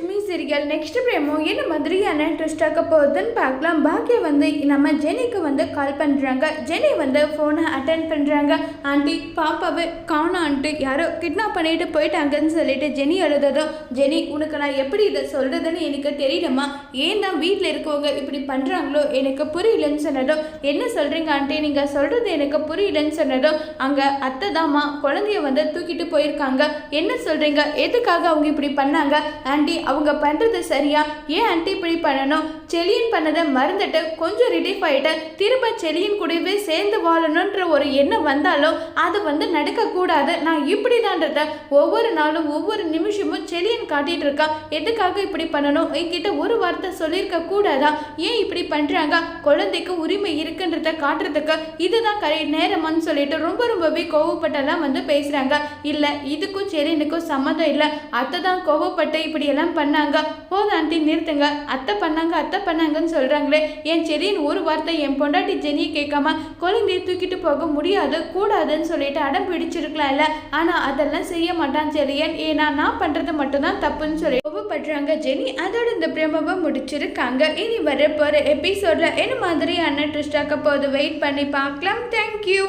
Lakshmi serial next பிரேமோ. என்ன மாதிரியான twist ஆக்க போகுதுன்னு பார்க்கலாம். பாக்கியா வந்து நம்ம ஜெனிக்கு வந்து கால் பண்ணுறாங்க ஜெனி வந்து ஃபோனை அட்டன் பண்ணுறாங்க ஆண்டி பாப்பாவை காணான்ட்டு யாரோ கிட்னாப் பண்ணிட்டு போயிட்டாங்கன்னு சொல்லிட்டு ஜெனி அழுததும் ஜெனி உனக்கு நான் எப்படி இதை சொல்கிறதுன்னு எனக்கு தெரியலம்மா. ஏன் தான் வீட்டில் இருக்கவங்க இப்படி பண்ணுறாங்களோ எனக்கு புரியலன்னு சொன்னதும் என்ன சொல்கிறீங்க ஆண்டி? நீங்கள் சொல்கிறது எனக்கு புரியலன்னு சொன்னதும் அங்கே அத்தை தாம்மா குழந்தைய வந்து தூக்கிட்டு போயிருக்காங்க. என்ன சொல்கிறீங்க எதுக்காக அவங்க இப்படி பண்ணாங்க? ஆண்டி அவங்க பண்ணுறது சரியா? ஏன் ஆன்ட்டி இப்படி பண்ணணும்? செலியன் பண்ணதை மறந்துட்டு கொஞ்சம் ரிலீஃப் ஆகிட்டு திரும்ப செலியன் கூடவே சேர்ந்து வாழணுன்ற ஒரு எண்ணம் வந்தாலும் அது வந்து நடக்கக்கூடாது. நான் இப்படி தான்றத ஒவ்வொரு நாளும் ஒவ்வொரு நிமிஷமும் செலியன் காட்டிகிட்டு இருக்கா. எதுக்காக இப்படி பண்ணணும்? என்கிட்ட ஒரு வார்த்தை சொல்லியிருக்க கூடாதா? ஏன் இப்படி பண்ணுறாங்க குழந்தைக்கு உரிமை இருக்குன்றத காட்டுறதுக்கு இதுதான் கரை நேரமான்னு சொல்லிட்டு ரொம்ப ரொம்பவே கோவப்பட்டெல்லாம் வந்து பேசுகிறாங்க இல்லை இதுக்கும் செலியனுக்கும் சம்மந்தம் இல்லை. அத்தை தான் கோவப்பட்டு இப்படியெல்லாம் பண்ணாங்க. போதும் ஆண்டி நிறுத்துங்க. அத்தை பண்ணாங்க அத்தை பண்ணாங்கன்னு சொல்கிறாங்களே என் செடியின் ஒரு வார்த்தை என் பொண்டாட்டி ஜெனியை கேட்காம குழந்தையை தூக்கிட்டு போக முடியாது கூடாதுன்னு சொல்லிட்டு அடம் பிடிச்சிருக்கலாம்ல. ஆனால் அதெல்லாம் செய்ய மாட்டான் செலியன் ஏன்னா நான் பண்ணுறது மட்டும்தான் தப்புன்னு சொல்லி கோபப்படுறாங்க ஜெனி. அதோட இந்த பிரேமவை முடிச்சிருக்காங்க. இனி வர போகிற எபிசோடில் என்ன மாதிரியான ட்ரிஸ்டாக்க போது வெயிட் பண்ணி பார்க்கலாம். தேங்க்யூ